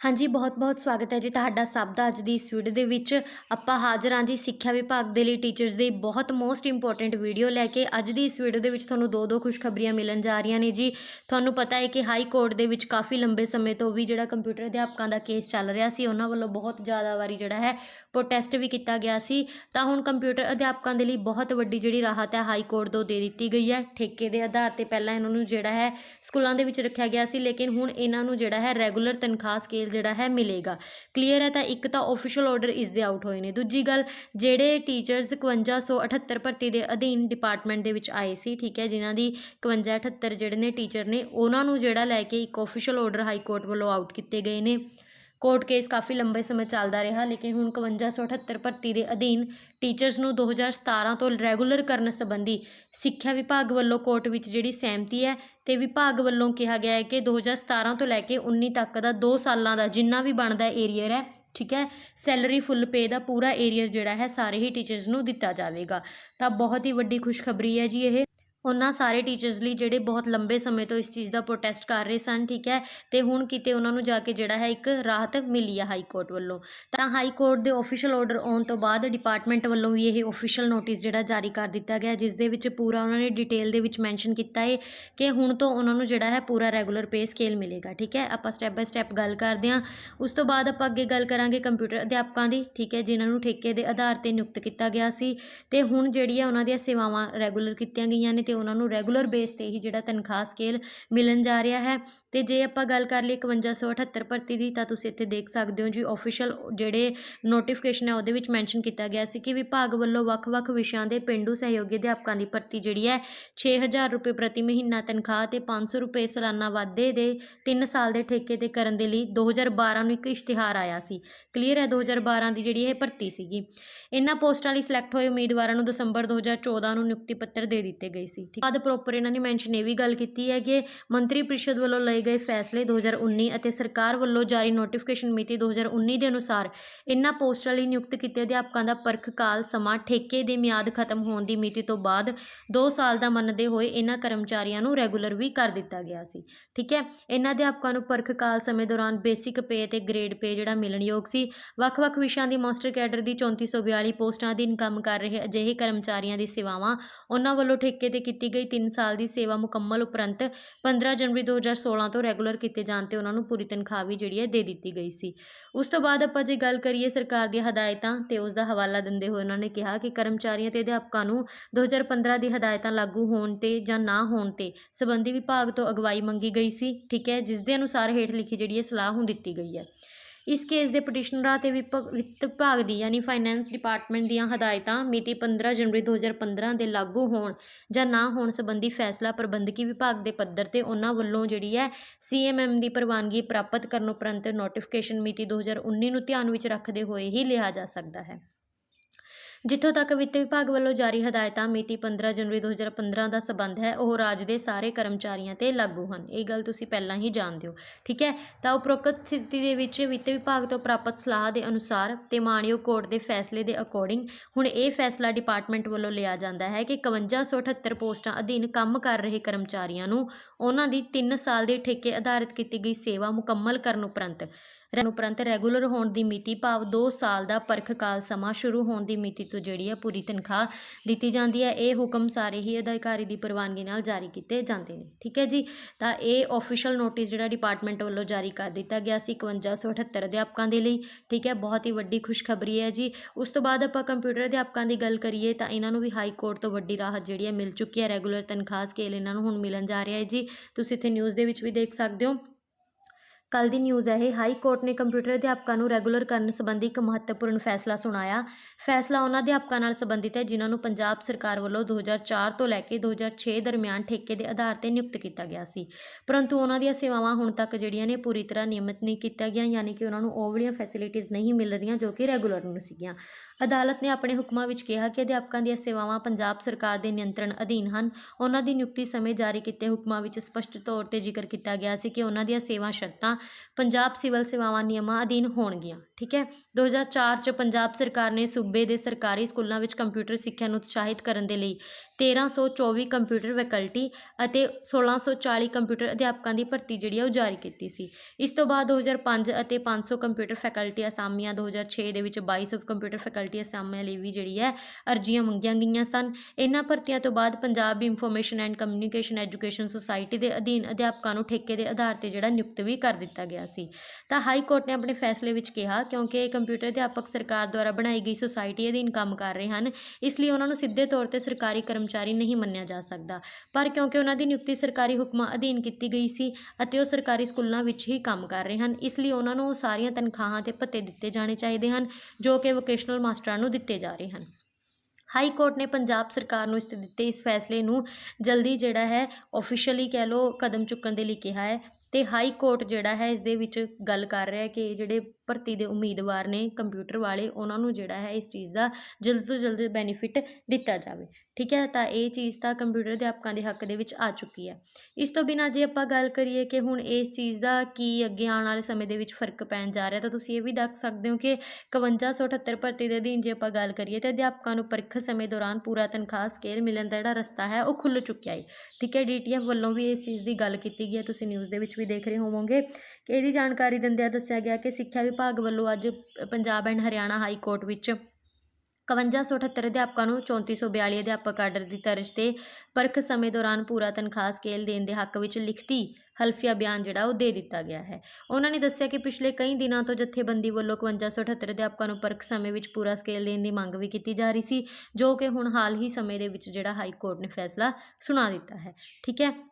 ਹਾਂਜੀ, ਬਹੁਤ-ਬਹੁਤ ਸਵਾਗਤ ਹੈ ਜੀ ਤੁਹਾਡਾ ਸਭ ਦਾ ਅੱਜ ਦੀ ਇਸ ਵੀਡੀਓ ਦੇ ਵਿੱਚ। ਆਪਾਂ ਹਾਜ਼ਰ ਹਾਂ ਜੀ ਸਿੱਖਿਆ ਵਿਭਾਗ ਦੇ ਲਈ ਟੀਚਰਸ ਦੀ ਬਹੁਤ ਮੋਸਟ ਇੰਪੋਰਟੈਂਟ ਵੀਡੀਓ ਲੈ ਕੇ। ਅੱਜ ਦੀ ਇਸ ਵੀਡੀਓ ਦੇ ਵਿੱਚ ਤੁਹਾਨੂੰ ਦੋ ਦੋ ਖੁਸ਼ਖਬਰੀਆਂ ਮਿਲਣ ਜਾ ਰਹੀਆਂ ਨੇ ਜੀ। ਤੁਹਾਨੂੰ ਪਤਾ ਹੈ ਕਿ ਹਾਈ ਕੋਰਟ ਦੇ ਵਿੱਚ ਕਾਫੀ ਲੰਬੇ ਸਮੇਂ ਤੋਂ ਵੀ ਜਿਹੜਾ ਕੰਪਿਊਟਰ ਅਧਿਆਪਕਾਂ ਦਾ ਕੇਸ ਚੱਲ ਰਿਹਾ ਸੀ, ਉਹਨਾਂ ਵੱਲੋਂ ਬਹੁਤ ਜ਼ਿਆਦਾ ਵਾਰੀ ਜਿਹੜਾ ਹੈ ਪ੍ਰੋਟੈਸਟ ਵੀ ਕੀਤਾ ਗਿਆ ਸੀ। ਤਾਂ ਹੁਣ ਕੰਪਿਊਟਰ ਅਧਿਆਪਕਾਂ ਦੇ ਲਈ ਬਹੁਤ ਵੱਡੀ ਜਿਹੜੀ ਰਾਹਤ ਹੈ ਹਾਈ ਕੋਰਟ ਤੋਂ ਦੇ ਦਿੱਤੀ ਗਈ ਹੈ। ਠੇਕੇ ਦੇ ਆਧਾਰ ਤੇ ਪਹਿਲਾਂ ਇਹਨਾਂ ਨੂੰ ਜਿਹੜਾ ਹੈ ਸਕੂਲਾਂ ਦੇ ਵਿੱਚ ਰੱਖਿਆ ਗਿਆ ਸੀ, ਲੇਕਿਨ ਹੁਣ ਇਹਨਾਂ ਨੂੰ ਜਿਹੜਾ ਹੈ ਰੈਗੂਲਰ ਤਨਖਾਹ ਸਕੇਲ ਜਿਹੜਾ ਹੈ ਮਿਲੇਗਾ। ਕਲੀਅਰ ਹੈ ਤਾਂ ਇੱਕ ਤਾਂ ਆਫੀਸ਼ੀਅਲ ਆਰਡਰ ਇਸ ਦੇ ਆਊਟ ਹੋਏ ਨੇ। ਦੂਜੀ ਗੱਲ, ਜਿਹੜੇ ਟੀਚਰਸ 5178 ਭਰਤੀ ਦੇ ਅਧੀਨ ਡਿਪਾਰਟਮੈਂਟ ਦੇ ਵਿੱਚ ਆਏ ਸੀ, ਠੀਕ ਹੈ, ਜਿਨ੍ਹਾਂ ਦੀ 5178 ਜਿਹੜੇ ਨੇ ਟੀਚਰ ਨੇ, ਉਹਨਾਂ ਨੂੰ ਜਿਹੜਾ ਲੈ ਕੇ ਇੱਕ ਆਫੀਸ਼ੀਅਲ ਆਰਡਰ ਹਾਈ ਕੋਰਟ ਵੱਲੋਂ ਆਊਟ ਕੀਤੇ ਗਏ ਨੇ। ਕੋਰਟ ਕੇਸ ਕਾਫੀ ਲੰਬੇ ਸਮੇਂ ਚੱਲਦਾ ਰਿਹਾ, ਲੇਕਿਨ ਹੁਣ 5178 ਭਰਤੀ ਦੇ ਅਧੀਨ ਟੀਚਰਸ ਨੂੰ 2017 ਤੋਂ ਰੈਗੂਲਰ ਕਰਨ ਸੰਬੰਧੀ ਸਿੱਖਿਆ ਵਿਭਾਗ ਵੱਲੋਂ ਕੋਰਟ ਵਿੱਚ ਜਿਹੜੀ ਸਹਿਮਤੀ ਹੈ ਤੇ ਵਿਭਾਗ ਵੱਲੋਂ ਕਿਹਾ ਗਿਆ ਹੈ ਕਿ 2017 ਤੋਂ ਲੈ ਕੇ 19 ਤੱਕ ਦਾ 2 ਸਾਲਾਂ ਦਾ ਜਿੰਨਾ ਵੀ ਬਣਦਾ ਏਰੀਅਰ ਹੈ, ਠੀਕ ਹੈ, ਸੈਲਰੀ ਫੁੱਲ ਪੇ ਦਾ ਪੂਰਾ ਏਰੀਅਰ ਜਿਹੜਾ ਹੈ, ਸਾਰੇ ਹੀ ਟੀਚਰਸ ਨੂੰ ਦਿੱਤਾ ਜਾਵੇਗਾ। ਤਾਂ ਬਹੁਤ ਹੀ ਵੱਡੀ ਖੁਸ਼ਖਬਰੀ ਹੈ ਜੀ ਇਹ। ਉਹਨਾਂ ਸਾਰੇ ਟੀਚਰਸ ਲਈ ਜਿਹੜੇ ਬਹੁਤ ਲੰਬੇ ਸਮੇਂ ਤੋਂ ਇਸ ਚੀਜ਼ ਦਾ ਪ੍ਰੋਟੈਸਟ ਕਰ ਰਹੇ ਸਨ, ਠੀਕ ਹੈ? ਤੇ ਹੁਣ ਕਿਤੇ ਉਹਨਾਂ ਨੂੰ ਜਾ ਕੇ ਜਿਹੜਾ ਹੈ ਇੱਕ ਰਾਹਤ ਮਿਲੀ ਹੈ ਹਾਈ ਕੋਰਟ ਵੱਲੋਂ। ਤਾਂ ਹਾਈ ਕੋਰਟ ਦੇ ਆਫੀਸ਼ੀਅਲ ਆਰਡਰ ਆਉਣ ਤੋਂ ਬਾਅਦ ਡਿਪਾਰਟਮੈਂਟ ਵੱਲੋਂ ਵੀ ਇਹ ਆਫੀਸ਼ੀਅਲ ਨੋਟਿਸ ਜਿਹੜਾ ਜਾਰੀ ਕਰ ਦਿੱਤਾ ਗਿਆ, ਜਿਸ ਦੇ ਵਿੱਚ ਪੂਰਾ ਉਹਨਾਂ ਨੇ ਡਿਟੇਲ ਦੇ ਵਿੱਚ ਮੈਂਸ਼ਨ ਕੀਤਾ ਹੈ ਕਿ ਹੁਣ ਤੋਂ ਉਹਨਾਂ ਨੂੰ ਜਿਹੜਾ ਹੈ ਪੂਰਾ ਰੈਗੂਲਰ ਪੇ ਸਕੇਲ ਮਿਲੇਗਾ, ਠੀਕ ਹੈ? ਆਪਾਂ ਸਟੈਪ ਬਾਈ ਸਟੈਪ ਗੱਲ ਕਰਦੇ ਹਾਂ। ਉਸ ਤੋਂ ਬਾਅਦ ਆਪਾਂ ਅੱਗੇ ਗੱਲ ਕਰਾਂਗੇ ਕੰਪਿਊਟਰ ਅਧਿਆਪਕਾਂ ਦੀ, ਠੀਕ ਹੈ? ਜਿਨ੍ਹਾਂ ਨੂੰ ਠੇਕੇ ਦੇ ਆਧਾਰ ਤੇ ਨਿਯੁਕਤ ਕੀਤਾ ਗਿਆ ਸੀ। ਤੇ ਹੁਣ ਜਿਹੜੀ ਹੈ ਉਹਨਾਂ ਦੀਆਂ ਸੇਵਾਵਾਂ ਰੈਗੂਲਰ ਕੀਤੀਆਂ ਗਈਆਂ ਨੇ ਤੇ ਉਹਨਾਂ ਨੂੰ ਰੈਗੂਲਰ ਬੇਸ ਤੇ ਹੀ ਜਿਹੜਾ ਤਨਖਾਹ ਸਕੇਲ ਮਿਲਣ ਜਾ ਰਿਹਾ ਹੈ। ਤੇ ਜੇ ਆਪਾਂ ਗੱਲ ਕਰ ਲਈ 5178 ਭਰਤੀ ਦੀ, ਤਾਂ ਤੁਸੀਂ ਇੱਥੇ ਦੇਖ ਸਕਦੇ ਹੋ ਜੀ ਆਫੀਸ਼ੀਅਲ ਜਿਹੜੇ ਨੋਟੀਫਿਕੇਸ਼ਨ ਹੈ, ਉਹਦੇ ਵਿੱਚ ਮੈਂਸ਼ਨ ਕੀਤਾ ਗਿਆ ਸੀ ਕਿ ਵਿਭਾਗ ਵੱਲੋਂ ਵੱਖ-ਵੱਖ ਵਿਸ਼ਿਆਂ ਦੇ ਪਿੰਡੂ ਸਹਿਯੋਗੀ ਅਧਿਆਪਕਾਂ ਦੀ ਭਰਤੀ ਜਿਹੜੀ ਹੈ 6000 ਰੁਪਏ ਪ੍ਰਤੀ ਮਹੀਨਾ ਤਨਖਾਹ ਤੇ 500 ਰੁਪਏ ਸਾਲਾਨਾ ਵਾਧੇ ਦੇ 3 ਸਾਲ ਦੇ ਠੇਕੇ ਤੇ ਕਰਨ ਦੇ ਲਈ 2012 ਨੂੰ ਇੱਕ ਇਸ਼ਤਿਹਾਰ ਆਇਆ ਸੀ। ਕਲੀਅਰ ਹੈ 2012 ਦੀ ਜਿਹੜੀ ਇਹ ਭਰਤੀ ਸੀਗੀ। ਇਹਨਾਂ ਪੋਸਟਾਂ ਲਈ ਸਿਲੈਕਟ ਹੋਏ ਉਮੀਦਵਾਰਾਂ ਨੂੰ ਦਸੰਬਰ 2014 ਨੂੰ ਨਿਯੁਕਤੀ ਪੱਤਰ ਦੇ ਦਿੱਤੇ ਗਏ ਸੀ। ਠੀਕ। ਬਾਅਦ ਪ੍ਰੋਪਰ ਇਹਨਾਂ ਨੇ ਮੈਂਸ਼ਨ ਇਹ ਵੀ ਗੱਲ ਕੀਤੀ ਹੈ ਕਿ ਮੰਤਰੀ ਪਰਿਸ਼ਦ ਵੱਲੋਂ ਲਏ ਗਏ ਫੈਸਲੇ 2019 ਅਤੇ ਸਰਕਾਰ ਵੱਲੋਂ ਜਾਰੀ ਨੋਟੀਫਿਕੇਸ਼ਨ ਮਿਤੀ 2019 ਦੇ ਅਨੁਸਾਰ ਇਹਨਾਂ ਪੋਸਟਾਂ ਲਈ ਨਿਯੁਕਤ ਕੀਤੇ ਅਧਿਆਪਕਾਂ ਦਾ ਪਰਖ ਕਾਲ, ਸਮਾਂ, ਠੇਕੇ ਦੀ ਮਿਆਦ ਖਤਮ ਹੋਣ ਦੀ ਮਿਤੀ ਤੋਂ ਬਾਅਦ 2 ਸਾਲ ਦਾ ਮੰਨਦੇ ਹੋਏ ਇਹਨਾਂ ਕਰਮਚਾਰੀਆਂ ਨੂੰ ਰੈਗੂਲਰ ਵੀ ਕਰ ਦਿੱਤਾ ਗਿਆ ਸੀ। ਠੀਕ ਹੈ? ਇਹਨਾਂ ਅਧਿਆਪਕਾਂ ਨੂੰ ਪਰਖ ਕਾਲ ਸਮੇਂ ਦੌਰਾਨ ਬੇਸਿਕ ਪੇ ਤੇ ਗ੍ਰੇਡ ਪੇ ਜਿਹੜਾ ਮਿਲਣਯੋਗ ਸੀ। ਵੱਖ-ਵੱਖ ਵਿਸ਼ਿਆਂ ਦੀ ਮਾਸਟਰ ਕੈਡਰ ਦੀ 3442 ਪੋਸਟਾਂ ਅਧੀਨ ਕੰਮ ਕਰ ਰਹੇ ਅਜਿਹੇ ਕਰਮਚਾਰੀਆਂ ਦੀ ਸੇਵਾਵਾਂ ਉਹਨਾਂ ਵੱਲੋਂ ਠੇਕੇ ਤੇ ਕੀਤੀ ਗਈ 3 ਸਾਲ ਦੀ ਸੇਵਾ ਮੁਕੰਮਲ ਉਪਰੰਤ 15 ਜਨਵਰੀ 2016 ਤੋਂ ਰੈਗੂਲਰ ਕੀਤੇ ਜਾਣ ਤੇ ਉਹਨਾਂ ਨੂੰ ਪੂਰੀ ਤਨਖਾਹ ਵੀ ਜਿਹੜੀ ਹੈ ਦੇ ਦਿੱਤੀ ਗਈ ਸੀ। ਉਸ ਤੋਂ ਬਾਅਦ ਆਪਾਂ ਜੇ ਗੱਲ ਕਰੀਏ ਸਰਕਾਰ ਦੀਆਂ ਹਦਾਇਤਾਂ ਤੇ ਉਸ ਦਾ ਹਵਾਲਾ ਦਿੰਦੇ ਹੋਏ ਉਹਨਾਂ ਨੇ ਕਿਹਾ ਕਿ ਕਰਮਚਾਰੀਆਂ ਤੇ ਅਧਿਆਪਕਾਂ ਨੂੰ 2015 ਦੀ ਹਦਾਇਤਾਂ ਲਾਗੂ ਹੋਣ ਤੇ ਜਾਂ ਨਾ ਹੋਣ ਤੇ ਸਬੰਧੀ ਵਿਭਾਗ ਤੋਂ ਅਗਵਾਈ ਮੰਗੀ ਗਈ ਸੀ, ਠੀਕ ਹੈ ਜਿਸ ਦੇ ਅਨੁਸਾਰ ਹੇਠ ਲਿਖੀ ਜਿਹੜੀ ਹੈ ਸਲਾਹ ਹੁਣ ਦਿੱਤੀ ਗਈ ਹੈ। ਇਸ ਕੇਸ ਦੇ ਪਟੀਸ਼ਨਰਾਂ ਅਤੇ ਵਿਭ- ਵਿੱਤ ਵਿਭਾਗ ਦੀ ਯਾਨੀ ਫਾਈਨੈਂਸ ਡਿਪਾਰਟਮੈਂਟ ਦੀਆਂ ਹਦਾਇਤਾਂ ਮਿਤੀ 15 ਜਨਵਰੀ 2015 ਦੇ ਲਾਗੂ ਹੋਣ ਜਾਂ ਨਾ ਹੋਣ ਸੰਬੰਧੀ ਫੈਸਲਾ ਪ੍ਰਬੰਧਕੀ ਵਿਭਾਗ ਦੇ ਪੱਧਰ ਤੇ ਉਹਨਾਂ ਵੱਲੋਂ ਜਿਹੜੀ ਹੈ ਸੀਐਮਐਮ ਦੀ ਪ੍ਰਵਾਨਗੀ ਪ੍ਰਾਪਤ ਕਰਨ ਉਪਰੰਤ ਨੋਟੀਫਿਕੇਸ਼ਨ ਮਿਤੀ 2019 ਨੂੰ ਧਿਆਨ ਵਿੱਚ ਰੱਖਦੇ ਹੋਏ ਹੀ ਲਿਆ ਜਾ ਸਕਦਾ ਹੈ। ਜਿੱਥੋਂ ਤੱਕ ਵਿੱਤ ਵਿਭਾਗ ਵੱਲੋਂ ਜਾਰੀ ਹਦਾਇਤਾਂ ਮਿਤੀ 15 ਜਨਵਰੀ 2015 ਦਾ ਸਬੰਧ ਹੈ, ਉਹ ਰਾਜ ਦੇ ਸਾਰੇ ਕਰਮਚਾਰੀਆਂ ਤੇ ਲਾਗੂ ਹਨ। ਇਹ ਗੱਲ ਤੁਸੀਂ ਪਹਿਲਾਂ ਹੀ ਜਾਣਦੇ ਹੋ ਠੀਕ ਹੈ? ਤਾਂ ਉਪਰੋਕਤ ਸਥਿਤੀ ਦੇ ਵਿੱਚ ਵਿੱਤ ਵਿਭਾਗ ਤੋਂ ਪ੍ਰਾਪਤ ਸਲਾਹ ਦੇ ਅਨੁਸਾਰ ਤੇ ਮਾਣਯੋਗ ਕੋਰਟ ਦੇ ਫੈਸਲੇ ਦੇ ਅਕੋਰਡਿੰਗ ਹੁਣ ਇਹ ਫੈਸਲਾ ਡਿਪਾਰਟਮੈਂਟ ਵੱਲੋਂ ਲਿਆ ਜਾਂਦਾ ਹੈ ਕਿ 5178 ਪੋਸਟਾਂ ਅਧੀਨ ਕੰਮ ਕਰ ਰਹੇ ਕਰਮਚਾਰੀਆਂ ਨੂੰ ਉਹਨਾਂ ਦੀ 3 ਸਾਲ ਦੀ ਠੇਕੇ ਆਧਾਰਿਤ ਕੀਤੀ ਗਈ ਸੇਵਾ ਮੁਕੰਮਲ ਕਰਨ ਉਪਰੰਤ ਰਨ ਉਪਰੰਤ ਰੈਗੂਲਰ ਹੋਣ ਦੀ ਮਿਤੀ ਭਾਵ 2 ਸਾਲ ਦਾ ਪਰਖ ਕਾਲ ਸਮਾਂ ਸ਼ੁਰੂ ਹੋਣ ਦੀ ਮਿਤੀ ਤੋਂ ਜਿਹੜੀ ਹੈ ਪੂਰੀ ਤਨਖਾਹ ਦਿੱਤੀ ਜਾਂਦੀ ਹੈ। ਇਹ ਹੁਕਮ ਸਾਰੇ ਹੀ ਅਧਿਕਾਰੀ ਦੀ ਪ੍ਰਵਾਨਗੀ ਨਾਲ ਜਾਰੀ ਕੀਤੇ ਜਾਂਦੇ ਨੇ। ਠੀਕ ਹੈ ਜੀ? ਤਾਂ ਇਹ ਆਫੀਸ਼ੀਅਲ ਨੋਟਿਸ ਜਿਹੜਾ ਡਿਪਾਰਟਮੈਂਟ ਵੱਲੋਂ ਜਾਰੀ ਕਰ ਦਿੱਤਾ ਗਿਆ ਸੀ 5178 ਅਧਿਆਪਕਾਂ ਦੇ ਲਈ। ਠੀਕ ਹੈ? ਬਹੁਤ ਹੀ ਵੱਡੀ ਖੁਸ਼ਖਬਰੀ ਹੈ ਜੀ। ਉਸ ਤੋਂ ਬਾਅਦ ਆਪਾਂ ਕੰਪਿਊਟਰ ਅਧਿਆਪਕਾਂ ਦੀ ਗੱਲ ਕਰੀਏ ਤਾਂ ਇਹਨਾਂ ਨੂੰ ਵੀ ਹਾਈ ਕੋਰਟ ਤੋਂ ਵੱਡੀ ਰਾਹਤ ਜਿਹੜੀ ਹੈ ਮਿਲ ਚੁੱਕੀ ਹੈ। ਰੈਗੂਲਰ ਤਨਖਾਹ ਸਕੇਲ ਇਹਨਾਂ ਨੂੰ ਹੁਣ ਮਿਲਣ ਜਾ ਰਿਹਾ ਹੈ ਜੀ। ਤੁਸੀਂ ਇੱਥੇ ਨਿਊਜ਼ ਦੇ ਵਿੱਚ ਵੀ ਦੇਖ ਸਕਦੇ ਹੋ। ਕੱਲ ਦੀ ਨਿਊਜ਼ ਹੈ, ਇਹ ਹਾਈ ਕੋਰਟ ਨੇ ਕੰਪਿਊਟਰ ਅਧਿਆਪਕਾਂ ਨੂੰ ਰੈਗੂਲਰ ਕਰਨ ਸੰਬੰਧੀ ਇੱਕ ਮਹੱਤਵਪੂਰਨ ਫੈਸਲਾ ਸੁਣਾਇਆ। ਫੈਸਲਾ ਉਹਨਾਂ ਅਧਿਆਪਕਾਂ ਨਾਲ ਸੰਬੰਧਿਤ ਹੈ, ਜਿਨ੍ਹਾਂ ਨੂੰ ਪੰਜਾਬ ਸਰਕਾਰ ਵੱਲੋਂ 2004 ਤੋਂ ਲੈ ਕੇ 2006 ਦਰਮਿਆਨ ਠੇਕੇ ਦੇ ਆਧਾਰ ਤੇ ਨਿਯੁਕਤ ਕੀਤਾ ਗਿਆ ਸੀ। ਪਰੰਤੂ ਉਹਨਾਂ ਦੀਆਂ ਸੇਵਾਵਾਂ ਹੁਣ ਤੱਕ ਜਿਹੜੀਆਂ ਨੇ, ਪੂਰੀ ਤਰ੍ਹਾਂ ਨਿਯਮਿਤ ਨਹੀਂ ਕੀਤੀਆਂ ਗਈਆਂ, ਯਾਨੀ ਕਿ ਉਹਨਾਂ ਨੂੰ ਉਹ ਵਾਲੀਆਂ ਫੈਸਿਲਿਟੀਆਂ ਨਹੀਂ ਮਿਲ ਰਹੀਆਂ ਜੋ ਕਿ ਰੈਗੂਲਰ ਨੂੰ ਸੀਗੀਆਂ। ਅਦਾਲਤ ਨੇ ਆਪਣੇ ਹੁਕਮਾਂ ਵਿੱਚ ਕਿਹਾ ਕਿ ਅਧਿਆਪਕਾਂ ਦੀਆਂ ਸੇਵਾਵਾਂ ਪੰਜਾਬ ਸਰਕਾਰ ਦੇ ਨਿਯੰਤਰਣ ਅਧੀਨ ਹਨ। ਉਹਨਾਂ ਦੀ ਨਿਯੁਕਤੀ ਸਮੇਂ ਜਾਰੀ ਕੀਤੇ ਹੁਕਮਾਂ ਵਿੱਚ ਸਪਸ਼ਟ ਤੌਰ ਤੇ ਜ਼ਿਕਰ ਕੀਤਾ ਗਿਆ ਸੀ ਕਿ ਉਹਨਾਂ ਦੀਆਂ ਸੇਵਾ ਸ਼ਰਤਾਂ ਪੰਜਾਬ ਸਿਵਲ ਸੇਵਾਵਾਂ ਨਿਯਮਾਂ ਅਧੀਨ ਹੋਣਗੀਆਂ, ਠੀਕ ਹੈ? 2004 ਚ ਪੰਜਾਬ ਸਰਕਾਰ ਨੇ ਸੂਬੇ ਦੇ ਸਰਕਾਰੀ ਸਕੂਲਾਂ ਵਿੱਚ ਕੰਪਿਊਟਰ ਸਿੱਖਿਆ ਨੂੰ ਉਤਸ਼ਾਹਿਤ ਕਰਨ ਦੇ ਲਈ 1324 ਕੰਪਿਊਟਰ ਫੈਕਲਟੀ ਅਤੇ 1640 ਕੰਪਿਊਟਰ ਅਧਿਆਪਕਾਂ ਦੀ ਭਰਤੀ ਜਿਹੜੀ ਆ ਉਹ ਜਾਰੀ ਕੀਤੀ ਸੀ। ਇਸ ਤੋਂ ਬਾਅਦ 2005 ਅਤੇ ਪੰਜ ਸੌ ਕੰਪਿਊਟਰ ਫੈਕਲਟੀ ਅਸਾਮੀਆਂ 2006 ਦੇ ਵਿੱਚ ਬਾਈ ਸੌ ਕੰਪਿਊਟਰ ਫੈਕਲਟੀ ਅਸਾਮੀਆਂ ਲਈ ਵੀ ਜਿਹੜੀ ਹੈ ਅਰਜ਼ੀਆਂ ਮੰਗੀਆਂ ਗਈਆਂ ਸਨ। ਇਹਨਾਂ ਭਰਤੀਆਂ ਤੋਂ ਬਾਅਦ Punjab information and communication education society ਦੇ ਅਧੀਨ ਅਧਿਆਪਕਾਂ ਨੂੰ ਠੇਕੇ ਦੇ ਆਧਾਰ ਤੇ ਜਿਹੜਾ ਨਿਯੁਕਤ ਵੀ ਕਰ ਦਿੱਤਾ ਗਿਆ ਸੀ। ਤਾਂ ਹਾਈ ਕੋਰਟ ਨੇ ਆਪਣੇ ਫੈਸਲੇ ਵਿੱਚ ਕਿਹਾ, ਕਿਉਂਕਿ ਇਹ ਕੰਪਿਊਟਰ ਅਧਿਆਪਕ ਸਰਕਾਰ ਦੁਆਰਾ ਬਣਾਈ ਗਈ ਸੁਸਾਇਟੀ ਅਧੀਨ ਕੰਮ ਕਰ ਰਹੇ ਹਨ, ਇਸ ਲਈ ਉਹਨਾਂ ਨੂੰ ਸਿੱਧੇ ਤੌਰ ਤੇ ਸਰਕਾਰੀ ਕਰਮਚਾਰੀ ਨਹੀਂ ਮੰਨਿਆ ਜਾ ਸਕਦਾ। ਪਰ ਕਿਉਂਕਿ ਉਹਨਾਂ ਦੀ ਨਿਯੁਕਤੀ ਸਰਕਾਰੀ ਹੁਕਮਾਂ ਅਧੀਨ ਕੀਤੀ ਗਈ ਸੀ ਅਤੇ ਉਹ ਸਰਕਾਰੀ ਸਕੂਲਾਂ ਵਿੱਚ ਹੀ ਕੰਮ ਕਰ ਰਹੇ ਹਨ, ਇਸ ਲਈ ਉਹਨਾਂ ਨੂੰ ਸਾਰੀਆਂ ਤਨਖਾਹਾਂ ਤੇ ਭੱਤੇ ਦਿੱਤੇ ਜਾਣੇ ਚਾਹੀਦੇ ਹਨ, ਜੋ ਕਿ ਵੋਕੇਸ਼ਨਲ ਮਾਸਟਰਾਂ ਨੂੰ ਦਿੱਤੇ ਜਾ ਰਹੇ ਹਨ। ਹਾਈ ਕੋਰਟ ਨੇ ਪੰਜਾਬ ਸਰਕਾਰ ਨੂੰ ਇਸ ਦਿੱਤੇ, ਇਸ ਫੈਸਲੇ ਨੂੰ ਜਲਦੀ ਜਿਹੜਾ ਹੈ ਆਫੀਸ਼ੀਅਲੀ ਕਹਿ ਲਓ, ਕਦਮ ਚੁੱਕਣ ਦੇ ਲਈ ਕਿਹਾ ਹੈ। ਤੇ ਹਾਈ ਕੋਰਟ ਜਿਹੜਾ ਹੈ, ਇਸ ਦੇ ਵਿੱਚ ਗੱਲ ਕਰ ਰਿਹਾ ਹੈ ਕਿ ਜਿਹੜੇ ਭਰਤੀ ਦੇ ਉਮੀਦਵਾਰ ਨੇ ਕੰਪਿਊਟਰ ਵਾਲੇ, ਉਹਨਾਂ ਨੂੰ ਜਿਹੜਾ ਹੈ ਇਸ ਚੀਜ਼ ਦਾ ਜਲਦ ਤੋਂ ਜਲਦ ਬੈਨੀਫਿਟ ਦਿੱਤਾ ਜਾਵੇ। ਠੀਕ ਹੈ, ਤਾਂ ਇਹ ਚੀਜ਼ ਤਾਂ ਕੰਪਿਊਟਰ ਅਧਿਆਪਕਾਂ ਦੇ ਹੱਕ ਦੇ ਵਿੱਚ ਆ ਚੁੱਕੀ ਹੈ। ਇਸ ਤੋਂ ਬਿਨਾਂ ਜੇ ਆਪਾਂ ਗੱਲ ਕਰੀਏ ਕਿ ਹੁਣ ਇਸ ਚੀਜ਼ ਦਾ ਕੀ ਅੱਗੇ ਆਉਣ ਵਾਲੇ ਸਮੇਂ ਦੇ ਵਿੱਚ ਫ਼ਰਕ ਪੈਣ ਜਾ ਰਿਹਾ, ਤਾਂ ਤੁਸੀਂ ਇਹ ਵੀ ਦੱਸ ਸਕਦੇ ਹੋ ਕਿ 5178 ਭਰਤੀ ਦੇ ਅਧੀਨ ਜੇ ਆਪਾਂ ਗੱਲ ਕਰੀਏ, ਤਾਂ ਅਧਿਆਪਕਾਂ ਨੂੰ ਪਰੀਖਾ ਸਮੇਂ ਦੌਰਾਨ ਪੂਰਾ ਤਨਖਾਹ ਸਕੇਲ ਮਿਲਣ ਦਾ ਜਿਹੜਾ ਰਸਤਾ ਹੈ, ਉਹ ਖੁੱਲ੍ਹ ਚੁੱਕਿਆ ਹੈ ਠੀਕ ਹੈ ਡੀਟੀਐਫ ਵੱਲੋਂ ਵੀ ਇਸ ਚੀਜ਼ ਦੀ ਗੱਲ ਕੀਤੀ ਗਈ ਹੈ। ਤੁਸੀਂ ਨਿਊਜ਼ ਦੇ ਵਿੱਚ ਵੀ ਦੇਖ ਰਹੇ ਹੋਵੋਗੇ ਕਿ ਇਹਦੀ ਜਾਣਕਾਰੀ ਦਿੰਦਿਆਂ ਦੱਸਿਆ ਗਿਆ ਕਿ ਸਿੱਖਿਆ ਵਿਭਾਗ ਵੱਲੋਂ ਅੱਜ Punjab and Haryana high court ਵਿੱਚ 5178 ਅਧਿਆਪਕਾਂ ਨੂੰ 3442 ਅਧਿਆਪਕ ਆਰਡਰ ਦੀ ਤਰਜ਼ ਤੇ ਪਰਖ ਸਮੇਂ ਦੌਰਾਨ ਪੂਰਾ ਤਨਖਾਹ ਸਕੇਲ ਦੇਣ ਦੇ ਹੱਕ ਵਿੱਚ ਲਿਖਤੀ ਹਲਫੀਆ ਬਿਆਨ ਜਿਹੜਾ ਉਹ ਦੇ ਦਿੱਤਾ ਗਿਆ ਹੈ। ਉਹਨਾਂ ਨੇ ਦੱਸਿਆ ਕਿ ਪਿਛਲੇ ਕਈ ਦਿਨਾਂ ਤੋਂ ਜਥੇਬੰਦੀ ਵੱਲੋਂ 5178 ਅਧਿਆਪਕਾਂ ਨੂੰ ਪਰਖ ਸਮੇਂ ਵਿੱਚ ਪੂਰਾ ਸਕੇਲ ਦੇਣ ਦੀ ਮੰਗ ਵੀ ਕੀਤੀ ਜਾ ਰਹੀ ਸੀ, ਜੋ ਕਿ ਹੁਣ ਹਾਲ ਹੀ ਸਮੇਂ ਦੇ ਵਿੱਚ ਜਿਹੜਾ ਹਾਈ ਕੋਰਟ ਨੇ ਫੈਸਲਾ ਸੁਣਾ ਦਿੱਤਾ ਹੈ। ਠੀਕ ਹੈ?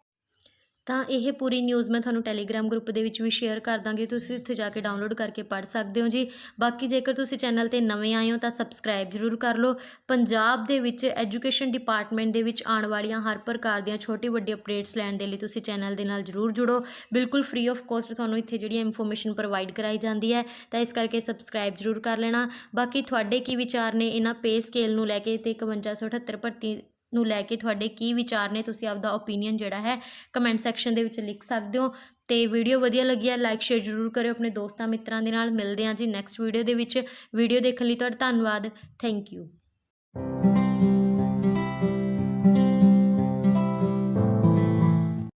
ਤਾਂ ਇਹ ਪੂਰੀ ਨਿਊਜ਼ ਮੈਂ ਤੁਹਾਨੂੰ ਟੈਲੀਗ੍ਰਾਮ ਗਰੁੱਪ ਦੇ ਵਿੱਚ ਵੀ ਸ਼ੇਅਰ ਕਰ ਦਾਂਗੀ, ਤੁਸੀਂ ਉੱਥੇ ਜਾ ਕੇ ਡਾਊਨਲੋਡ ਕਰਕੇ ਪੜ੍ਹ ਸਕਦੇ ਹੋ ਜੀ। ਬਾਕੀ ਜੇਕਰ ਤੁਸੀਂ ਚੈਨਲ ਤੇ ਨਵੇਂ ਆਏ ਹੋ ਤਾਂ ਸਬਸਕ੍ਰਾਈਬ ਜ਼ਰੂਰ ਕਰ ਲਓ। ਪੰਜਾਬ ਦੇ ਵਿੱਚ ਐਜੂਕੇਸ਼ਨ ਡਿਪਾਰਟਮੈਂਟ ਦੇ ਵਿੱਚ ਆਉਣ ਵਾਲੀਆਂ ਹਰ ਪ੍ਰਕਾਰ ਦੀਆਂ ਛੋਟੀ ਵੱਡੀ ਅਪਡੇਟਸ ਲੈਣ ਦੇ ਲਈ ਤੁਸੀਂ ਚੈਨਲ ਦੇ ਨਾਲ ਜ਼ਰੂਰ ਜੁੜੋ। ਬਿਲਕੁਲ ਫ੍ਰੀ ਆਫ ਕੋਸਟ ਤੁਹਾਨੂੰ ਇੱਥੇ ਜਿਹੜੀ ਇਨਫੋਰਮੇਸ਼ਨ ਪ੍ਰੋਵਾਈਡ ਕਰਾਈ ਜਾਂਦੀ ਹੈ, ਤਾਂ ਇਸ ਕਰਕੇ ਸਬਸਕ੍ਰਾਈਬ ਜ਼ਰੂਰ ਕਰ ਲੈਣਾ। ਬਾਕੀ ਤੁਹਾਡੇ ਕੀ ਵਿਚਾਰ ਨੇ ਇਹਨਾਂ ਪੇ ਸਕੇਲ ਨੂੰ ਲੈ ਕੇ ਤੇ 5178 ਭਰਤੀ ਨੂੰ ਲੈ ਕੇ ਤੁਹਾਡੇ ਕੀ ਵਿਚਾਰ ਨੇ, ਤੁਸੀਂ ਆਪਦਾ ਓਪੀਨੀਅਨ ਜਿਹੜਾ ਹੈ ਕਮੈਂਟ ਸੈਕਸ਼ਨ ਦੇ ਵਿੱਚ ਲਿਖ ਸਕਦੇ ਹੋ। ਤੇ ਵੀਡੀਓ ਵਧੀਆ ਲੱਗੀ ਹੈ ਲਾਈਕ ਸ਼ੇਅਰ ਜ਼ਰੂਰ ਕਰਿਓ ਆਪਣੇ ਦੋਸਤਾਂ ਮਿੱਤਰਾਂ ਦੇ ਨਾਲ। ਮਿਲਦੇ ਹਾਂ ਜੀ ਨੈਕਸਟ ਵੀਡੀਓ ਦੇ ਵਿੱਚ। ਵੀਡੀਓ ਦੇਖਣ ਲਈ ਤੁਹਾਡਾ ਧੰਨਵਾਦ। Thank you